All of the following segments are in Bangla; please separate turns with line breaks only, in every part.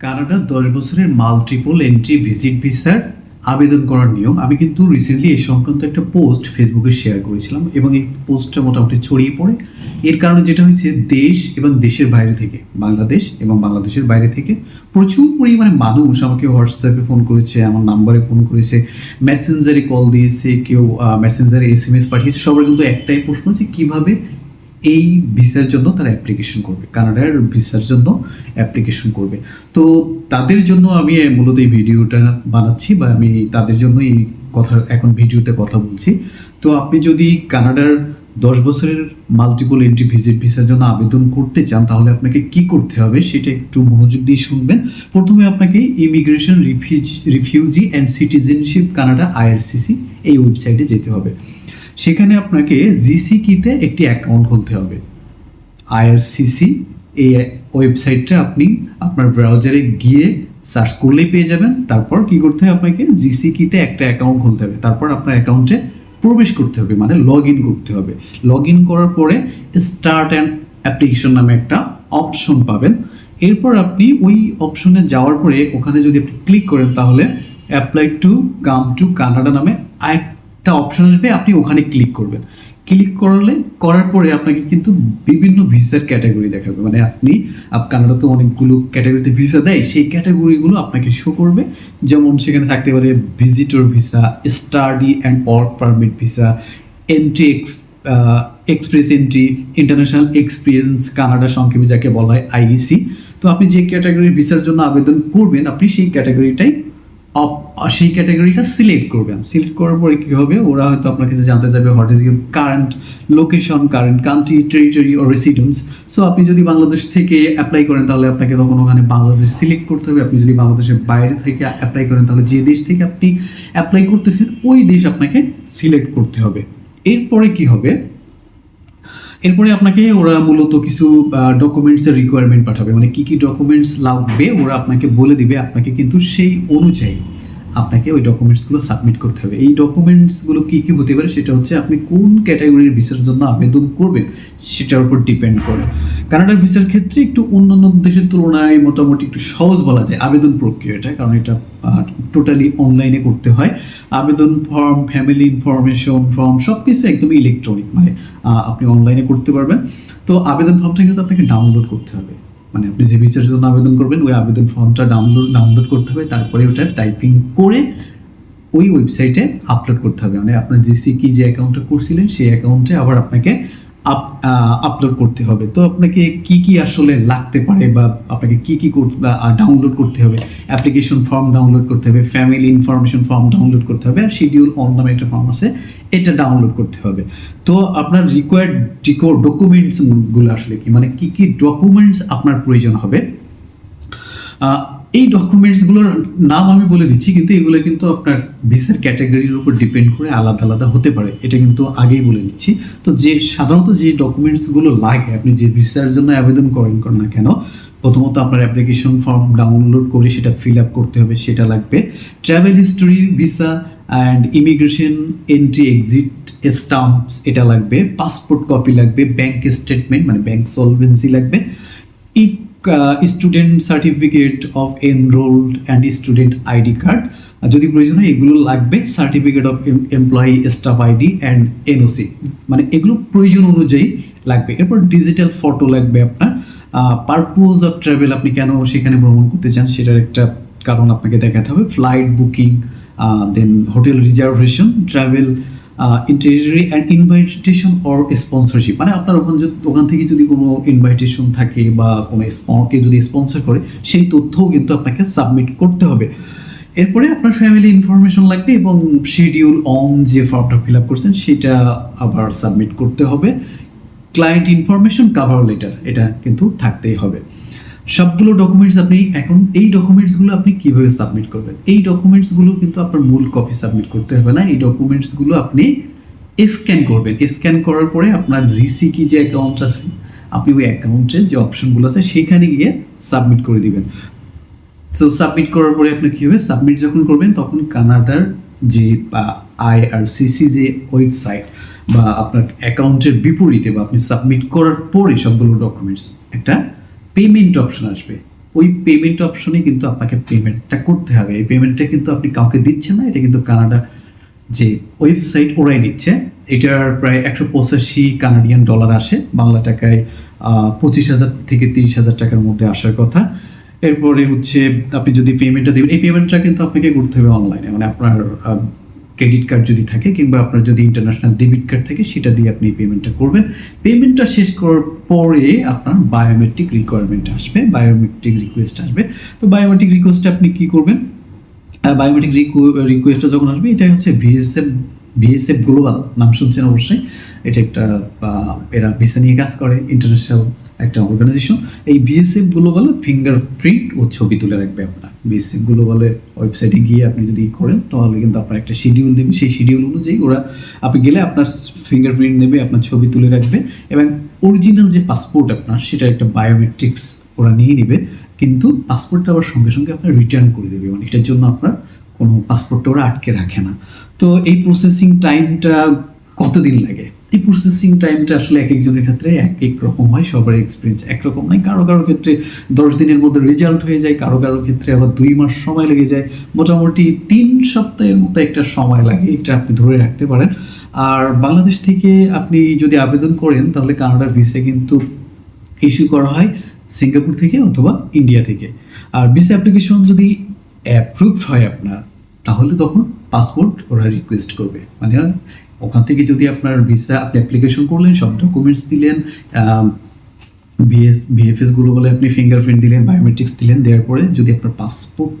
কানাডা দশ বছরের মাল্টিপল এন্ট্রি ভিজিট ভিসার আবেদন করার নিয়ম। আমি কিন্তু রিসেন্টলি এই সংক্রান্ত একটা পোস্ট ফেসবুকে শেয়ার করেছিলাম এবং এই পোস্টটা মোটামুটি ছড়িয়ে পড়ে। এর কারণে যেটা হয়েছে, দেশ এবং দেশের বাইরে থেকে, বাংলাদেশ এবং বাংলাদেশের বাইরে থেকে প্রচুর পরিমাণে মানুষ আমাকে হোয়াটসঅ্যাপে ফোন করেছে, আমার নাম্বারে ফোন করেছে মেসেঞ্জারে কল দিয়েছে, কেউ মেসেঞ্জারে এস এম এস পাঠিয়েছে। সবার কিন্তু একটাই প্রশ্ন যে কীভাবে এই ভিসার জন্য তারা অ্যাপ্লিকেশন করবে। কানাডার ভিসার জন্য অ্যাপ্লিকেশন করবে। তো তাদের জন্য আমি মূলত এই ভিডিওটা বানাচ্ছি বা আমি তাদের জন্য এই কথা, এখন ভিডিওতে কথা বলছি। তো আপনি যদি কানাডার দশ বছরের মাল্টিপল এন্ট্রি ভিজিট ভিসার জন্য আবেদন করতে চান, তাহলে আপনাকে কি করতে হবে সেটা একটু মনোযোগ দিয়ে শুনবেন। প্রথমে আপনাকে immigration refuse refugee and citizenship Canada IRCC এই ওয়েবসাইটে যেতে হবে। সেখানে আপনাকে জিসি কিতে একটি অ্যাকাউন্ট খুলতে হবে। আইআরসিসি, এই ওয়েবসাইটটা আপনি আপনার ব্রাউজারে গিয়ে সার্চ করলেই পেয়ে যাবেন। তারপর কি করতে হবে আপনাকে? জিসি কিতে একটা অ্যাকাউন্ট খুলতে হবে। তারপর আপনার অ্যাকাউন্টে প্রবেশ করতে হবে মানে লগ ইন করতে হবে। লগ ইন করার পরে স্টার্ট অ্যান্ড অ্যাপ্লিকেশন নামে একটা অপশন পাবেন। এরপর আপনি ওই অপশনে যাওয়ার পরে ওখানে যদি আপনি ক্লিক করেন, তাহলে apply to come to Canada নামে একটা অপশন আসবে, আপনি ওখানে ক্লিক করবেন। ক্লিক করলে, করার পরে আপনাকে কিন্তু বিভিন্ন ভিসার ক্যাটাগরি দেখাবে। মানে আপনি, আপ কানাডাতে অনেকগুলো ক্যাটাগরিতে ভিসা দেয়, সেই ক্যাটাগরিগুলো আপনাকে শো করবে। যেমন সেখানে থাকতে পারে visitor visa study and work permit visa entry ex express entry international experience Canada সংক্ষেপে যাকে বলা হয় আইইসি তো আপনি যে ক্যাটাগরির ভিসার জন্য আবেদন করবেন, আপনি সেই ক্যাটাগরিটাই সেই ক্যাটাগরিটা সিলেক্ট করবেন সিলেক্ট করার পরে কি হবে? ওরা হয়তো আপনার কাছে জানতে চাইবে what is your current location current country territory of residence so আপনি যদি বাংলাদেশ থেকে অ্যাপ্লাই করেন, তাহলে আপনাকে তখন ওখানে বাংলাদেশ সিলেক্ট করতে হবে। আপনি যদি বাংলাদেশের বাইরে থেকে অ্যাপ্লাই করেন, তাহলে যে দেশ থেকে আপনি অ্যাপ্লাই করতেছেন, ওই দেশ আপনাকে সিলেক্ট করতে হবে। এরপরে কি হবে? এরপরে আপনাকে ওরা মূলত কিছু ডকুমেন্টসের রিকোয়ারমেন্ট পাঠাবে। মানে কি কি ডকুমেন্টস লাগবে, ওরা আপনাকে বলে দিবে। আপনাকে কিন্তু সেই অনুযায়ী আপনাকে ওই ডকুমেন্টসগুলো সাবমিট করতে হবে। এই ডকুমেন্টসগুলো কী কী হতে পারে সেটা হচ্ছে আপনি কোন ক্যাটাগরির ভিসার জন্য আবেদন করবেন সেটার উপর ডিপেন্ড করে। কানাডার ভিসার ক্ষেত্রে একটু অন্যান্য দেশের তুলনায় মোটামুটি একটু সহজ বলা যায় আবেদন প্রক্রিয়াটা, কারণ এটা টোটালি অনলাইনে করতে হয়। আবেদন ফর্ম ফ্যামিলি ইনফরমেশন ফর্ম সব কিছু একদম ইলেকট্রনিক মানে আপনি অনলাইনে করতে পারবেন। তো আবেদন ফর্মটা কিন্তু আপনাকে ডাউনলোড করতে হবে। মানে আপনি যে ভিসার জন্য আবেদন করবেন, ওই আবেদন ফর্মটা ডাউনলোড ডাউনলোড করতে হবে, তারপরে ওটা টাইপিং করে ওই ওয়েবসাইটে আপলোড করতে হবে। মানে আপনার জিসি কি যে অ্যাকাউন্টটা করছিলেন, সেই অ্যাকাউন্টে আবার আপনাকে আপলোড করতে হবে। তো আপনাকে কি কি আসলে লাগতে পারে বা আপনাকে কি কি ডাউনলোড করতে হবে? অ্যাপ্লিকেশন ফর্ম ডাউনলোড করতে হবে ফ্যামিলি ইনফরমেশন ফর্ম ডাউনলোড করতে হবে, আর শিডিউল অন নামে একটা ফর্ম আছে, এটা ডাউনলোড করতে হবে। তো আপনার রিকোয়ার্ড ডকুমেন্টসগুলো আসলে কি? মানে কি কি ডকুমেন্টস আপনার প্রয়োজন হবে? এই ডকুমেন্টসগুলোর নাম আমি বলে দিচ্ছি, কিন্তু এগুলো কিন্তু আপনার ভিসার ক্যাটাগরির উপর ডিপেন্ড করে আলাদা আলাদা হতে পারে। এটা কিন্তু আগেই বলে দিচ্ছি। তো যে সাধারণত যে ডকুমেন্টসগুলো লাগে, আপনি যে ভিসার জন্য আবেদন করেন না কেন, প্রথমত আপনার অ্যাপ্লিকেশন ফর্ম ডাউনলোড করে সেটা ফিল আপ করতে হবে, সেটা লাগবে। Travel history visa and immigration entry exit stamps এটা লাগবে। পাসপোর্ট কপি লাগবে ব্যাংক স্টেটমেন্ট মানে ব্যাংক সলভেন্সি লাগবে। Student certificate of enrolled and student ID card যদি প্রয়োজন হয়, এগুলো লাগবে certificate of employee staff ID and NOC মানে এগুলো প্রয়োজন অনুযায়ী লাগবে। এরপর ডিজিটাল ফটো লাগবে আপনার। পারপোজ অফ ট্রাভেল আপনি কেন সেখানে ভ্রমণ করতে চান, সেটার একটা কারণ আপনাকে দেখাতে হবে। Flight booking then hotel reservation travel ইন্টারিয়ারি and invitation or sponsorship মানে আপনার ওখান ওখান থেকে যদি কোনো ইনভাইটেশন থাকে বা কোনো স্পকে যদি স্পন্সর করে, সেই তথ্যও কিন্তু আপনাকে সাবমিট করতে হবে। এরপরে আপনার ফ্যামিলি ইনফরমেশন লাগবে এবং শিডিউল অন যে ফর্মটা ফিল আপ করছেন, সেটা আবার সাবমিট করতে হবে। ক্লায়েন্ট ইনফরমেশন কাভার লেটার এটা কিন্তু থাকতেই হবে। সবগুলো ডকুমেন্টস আপনি এখন এই ডকুমেন্টসগুলো আপনি কীভাবে সাবমিট করবেন? এই ডকুমেন্টসগুলো কিন্তু আপনার মূল কপি সাবমিট করতে হবে না। এই ডকুমেন্টসগুলো আপনি স্ক্যান করবেন। স্ক্যান করার পরে আপনার জিসি কি যে অ্যাকাউন্ট আছে, আপনি ওই অ্যাকাউন্টের যে অপশনগুলো আছে, সেখানে গিয়ে সাবমিট করে দিবেন। সো সাবমিট করার পরে আপনি কী হবে সাবমিট যখন করবেন, তখন কানাডার যে আই আর সিসি যে ওয়েবসাইট বা আপনার অ্যাকাউন্টের বিপরীতে বা আপনি সাবমিট করার পরে সবগুলো ডকুমেন্টস একটা পেমেন্ট অপশন আসবে। ওই পেমেন্ট অপশনে কিন্তু আপনাকে পেমেন্টটা করতে হবে। এই পেমেন্টটা কিন্তু আপনি কাউকে দিচ্ছেন না, এটা কিন্তু কানাডা যে ওয়েবসাইট ওরাই নিচ্ছে এটার প্রায় একশো পঁচাশি কানাডিয়ান ডলার আসে, বাংলা টাকায় পঁচিশ হাজার থেকে তিরিশ হাজার টাকার মধ্যে আসার কথা। এরপরে হচ্ছে আপনি যদি পেমেন্টটা দেবেন, এই পেমেন্টটা কিন্তু আপনাকে করতে হবে অনলাইনে মানে আপনার ক্রেডিট কার্ড যদি থাকে কিংবা আপনার যদি ইন্টারন্যাশনাল ডেবিট কার্ড থাকে, সেটা দিয়ে আপনি পেমেন্টটা করবেন। পেমেন্টটা শেষ করার পরে আপনার বায়োমেট্রিক রিকোয়ারমেন্ট আসবে বায়োমেট্রিক রিকোয়েস্ট আসবে। তো বায়োমেট্রিক রিকোয়েস্টে আপনি কি করবেন? বায়োমেট্রিক রিকো রিকোয়েস্টটা যখন আসবে এটা হচ্ছে ভিএসএফ ভিএসএফ গ্লোবাল নাম শুনছেন অবশ্যই। এটা একটা এরা ভিসা নিয়ে কাজ করে ইন্টারন্যাশনাল একটা অর্গানাইজেশন এই বিএসএফ গ্লোবালে ফিঙ্গারপ্রিন্ট ও ছবি তুলে রাখবে আপনার বিএসএফ গ্লোবালের ওয়েবসাইটে গিয়ে আপনি যদি করেন, তাহলে কিন্তু আপনার একটা শিডিউল দেবে। সেই শিডিউল অনুযায়ী ওরা, আপনি গেলে আপনার ফিঙ্গার প্রিন্ট নেবে, আপনার ছবি তুলে রাখবে এবং অরিজিনাল যে পাসপোর্ট আপনার সেটা একটা বায়োমেট্রিক্স ওরা নিয়ে নেবে। কিন্তু পাসপোর্টটা আবার সঙ্গে সঙ্গে আপনার রিটার্ন করে দেবে। মানে এটার জন্য আপনার কোনো পাসপোর্টটা ওরা আটকে রাখে না। তো এই প্রসেসিং টাইমটা কতদিন লাগে? এই প্রসেসিং টাইমটা আসলে এক একজনের ক্ষেত্রে এক এক রকম হয়, সবার এক্সপিরিয়েন্স একরকম নয়। কারও কারও ক্ষেত্রে দশ দিনের মধ্যে রেজাল্ট হয়ে যায়, কারও কারও ক্ষেত্রে আবার দুই মাস সময় লেগে যায়। মোটামুটি তিন সপ্তাহের মতো একটা সময় লাগে, এটা আপনি ধরে রাখতে পারেন। আর বাংলাদেশ থেকে আপনি যদি আবেদন করেন, তাহলে কানাডার ভিসা কিন্তু ইস্যু করা হয় সিঙ্গাপুর থেকে অথবা ইন্ডিয়া থেকে। আর ভিসা অ্যাপ্লিকেশন যদি অ্যাপ্রুভড হয় আপনার, তাহলে তখন পাসপোর্ট ওরা রিকোয়েস্ট করবে। মানে ওখান থেকে যদি আপনার ভিসা আপনি অ্যাপ্লিকেশন করলেন, সব ডকুমেন্টস দিলেন বিএফ বিএফএসগুলো বলে আপনি ফিঙ্গারপ্রিন্ট দিলেন বায়োমেট্রিক্স দিলেন, দেওয়ার পরে যদি আপনার পাসপোর্ট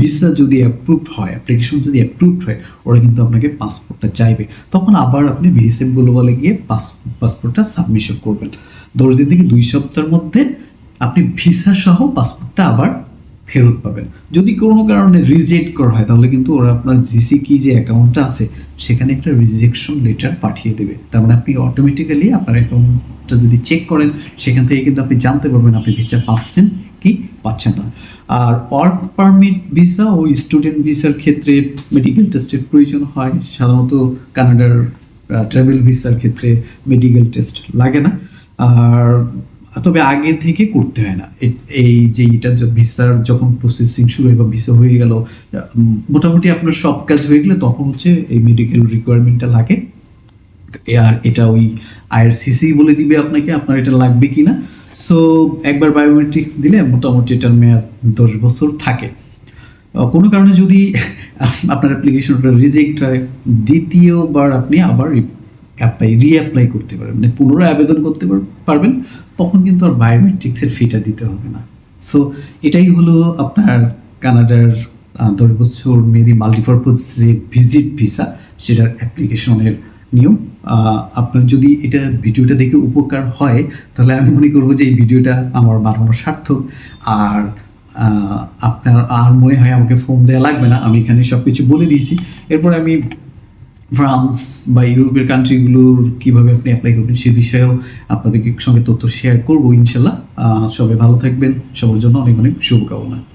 ভিসা যদি অ্যাপ্রুভড হয় অ্যাপ্লিকেশন যদি অ্যাপ্রুভড হয়, ওরা কিন্তু আপনাকে পাসপোর্টটা চাইবে। তখন আবার আপনি বিএসএফগুলো বলে গিয়ে পাস পাসপোর্টটা সাবমিশন করবেন। দশ দিন থেকে দুই সপ্তাহের মধ্যে আপনি ভিসা সহ পাসপোর্টটা আবার ফেরত পাবেন। যদি কোনো কারণে রিজেক্ট করা হয়, তাহলে কিন্তু ওরা আপনার জিসি কি যে অ্যাকাউন্টটা আছে, সেখানে একটা রিজেকশন লেটার পাঠিয়ে দেবে। তার মানে আপনি অটোমেটিক্যালি আপনার অ্যাকাউন্টটা যদি চেক করেন, সেখান থেকে কিন্তু আপনি জানতে পারবেন আপনি ভিসা পাচ্ছেন কি পাচ্ছেন না। আর ওয়ার্ক পারমিট ভিসা ও স্টুডেন্ট ভিসার ক্ষেত্রে মেডিকেল টেস্টের প্রয়োজন হয়। সাধারণত কানাডার ট্রাভেল ভিসার ক্ষেত্রে মেডিকেল টেস্ট লাগে না। আর তবে আগে থেকে করতে হয় না। এই যে এটা ভিসার যখন প্রসেসিং শুরু হয় বা ভিসা হয়ে গেল মোটামুটি আপনার সব কাজ হয়ে গেলে তখন হচ্ছে এই মেডিকেল রিকোয়ারমেন্টটা লাগে। আর এটা ওই আইআরসিসি বলে দিবে আপনাকে, আপনার এটা লাগবে কি না সো একবার বায়োমেট্রিক্স দিলে মোটামুটি এটার মেয়াদ দশ বছর থাকে। কোনো কারণে যদি আপনার অ্যাপ্লিকেশনটা রিজেক্ট হয়, দ্বিতীয়বার আপনি আবার অ্যাপ্লাই রিঅ্যাপ্লাই করতে পারবেন। মানে পুনরায় আবেদন করতে পারবেন, তখন কিন্তু আর বায়োমেট্রিক্সের ফিটা দিতে হবে না। সো এটাই হলো আপনার কানাডার দশ বছর মেয়াদি মাল্টিপারপোজ যে ভিজিট ভিসা সেটার অ্যাপ্লিকেশনের নিয়ম। আপনার যদি এটা ভিডিওটা দেখে উপকার হয়, তাহলে আমি মনে করব যে এই ভিডিওটা আমার বানানো সার্থক। আর আপনার, আর মনে হয় আমাকে ফোন দেওয়া লাগবে না। আমি এখানে সব কিছু বলে দিয়েছি। এরপর আমি ফ্রান্স বা ইউরোপের কান্ট্রিগুলোর কীভাবে আপনি অ্যাপ্লাই করবেন সে বিষয়েও আপনাদের সঙ্গে তথ্য শেয়ার করব, ইনশাল্লাহ। সবাই ভালো থাকবেন। সবার জন্য অনেক অনেক শুভকামনা।